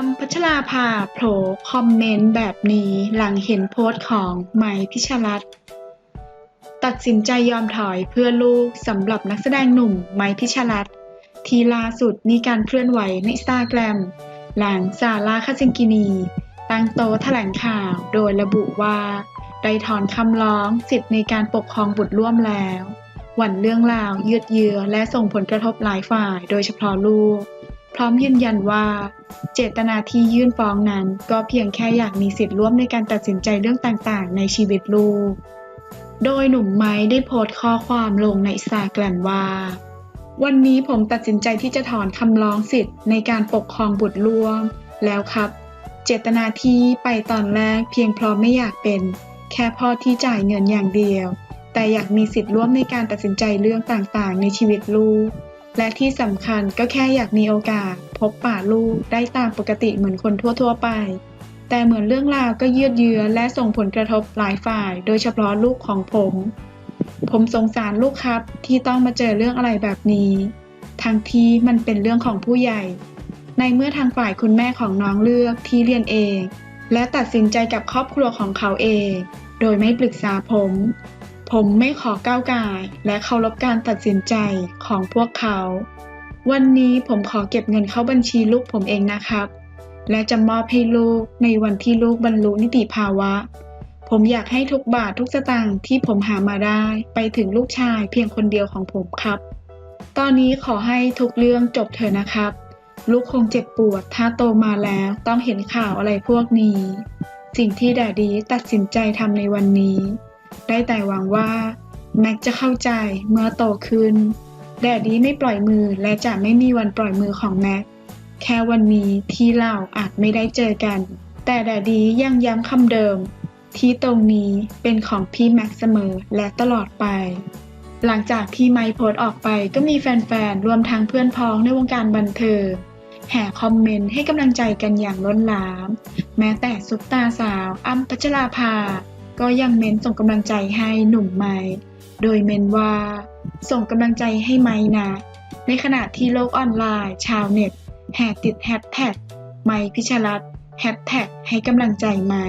อัมพัชราภาโผล่คอมเมนต์แบบนี้หลังเห็นโพสต์ของไมพิชรัตน์ตัดสินใจยอมถอยเพื่อลูกสำหรับนักแสดงหนุ่มไมพิชรัตน์ที่ล่าสุดมีการเคลื่อนไหวในสตาแกรม หลังซาร่าคาซิงกินี ตั้งโตแถลงข่าวโดยระบุว่า ได้ถอนคำร้องสิทธิ์ในการปกครองบุตรร่วมแล้ว หวั่นเรื่องราวยืดเยื้อและส่งผลกระทบหลายฝ่ายโดยเฉพาะลูก พร้อมยืนยันว่า เจตนาที่ยื่นฟ้องนั้น ก็เพียงแค่อยากมีสิทธิ์ร่วมในการตัดสินใจเรื่องต่างๆ ในชีวิตลูก โดยหนุ่มไม้ได้โพสต์ข้อความลงในอินสตาแกรมว่า วันนี้ผมตัดสินใจที่จะถอนคำร้องสิทธิ์ในการปกครองบุตรร่วม แล้วครับ เจตนาที่ไปตอนแรกเพียงเพราะไม่อยากเป็น แค่พ่อที่จ่ายเงินอย่างเดียว แต่อยากมีสิทธิ์ร่วมในการตัดสินใจเรื่องต่างๆ ในชีวิตลูก และที่สำคัญก็แค่อยากมีโอกาส พบป่าลูกได้ตามปกติเหมือนคนทั่วๆไป แต่เหมือนเรื่องราวก็ยืดเยื้อและส่งผลกระทบหลายฝ่าย โดยเฉพาะลูกของผม ผมสงสารลูกครับที่ต้องมาเจอเรื่องอะไรแบบนี้ทั้งที่มันเป็นเรื่องของผู้ใหญ่ ในเมื่อทางฝ่ายคุณแม่ของน้องเลือกที่เรียนเอง และตัดสินใจกับครอบครัวของเขาเอง โดยไม่ปรึกษาผม ผมไม่ขอก้าวก่าย และเคารพการตัดสินใจของพวกเขา วันนี้ผมขอเก็บเงินเข้าบัญชีลูกผมเองนะครับ และจะมอบให้ลูกในวันที่ลูกบรรลุนิติภาวะ ผมอยากให้ทุกบาททุกสตางค์ที่ผมหามาได้ ไปถึงลูกชายเพียงคนเดียวของผมครับ ตอนนี้ขอให้ทุกเรื่องจบเถอะนะครับ ลูกคงเจ็บปวดถ้าโตมาแล้วต้องเห็นข่าวอะไรพวกนี้ สิ่งที่ดดดีตัดสินใจทำในวันนี้ ได้แต่หวังว่า แม็กจะเข้าใจเมื่อโตขึ้น แดดดีไม่ปล่อยมือและจะไม่มีวันปล่อยมือของแม็กแค่วันนี้ที่เราอาจไม่ได้เจอกัน แต่แดดดียังย้ำคำเดิม ที่ตรงนี้เป็นของพี่แม็กเสมอและตลอดไป หลังจากที่ไมค์โพสออกไปก็มีแฟนๆรวมทั้งเพื่อนพ้องในวงการบันเทิงแห่คอมเมนต์ให้กำลังใจกันอย่างล้นหลาม แม้แต่ซุปตาสาวอ้ำพัชราภา ก็ยังเม้นส่งกำลังใจให้หนุ่มไม้โดยเม้นว่า ส่งกำลังใจให้ไม้นะ ในขณะที่โลกออนไลน์ ชาวเน็ต แห่ติดแฮชแท็กไม้พิชรัตน์แฮชแท็กให้กำลังใจไม้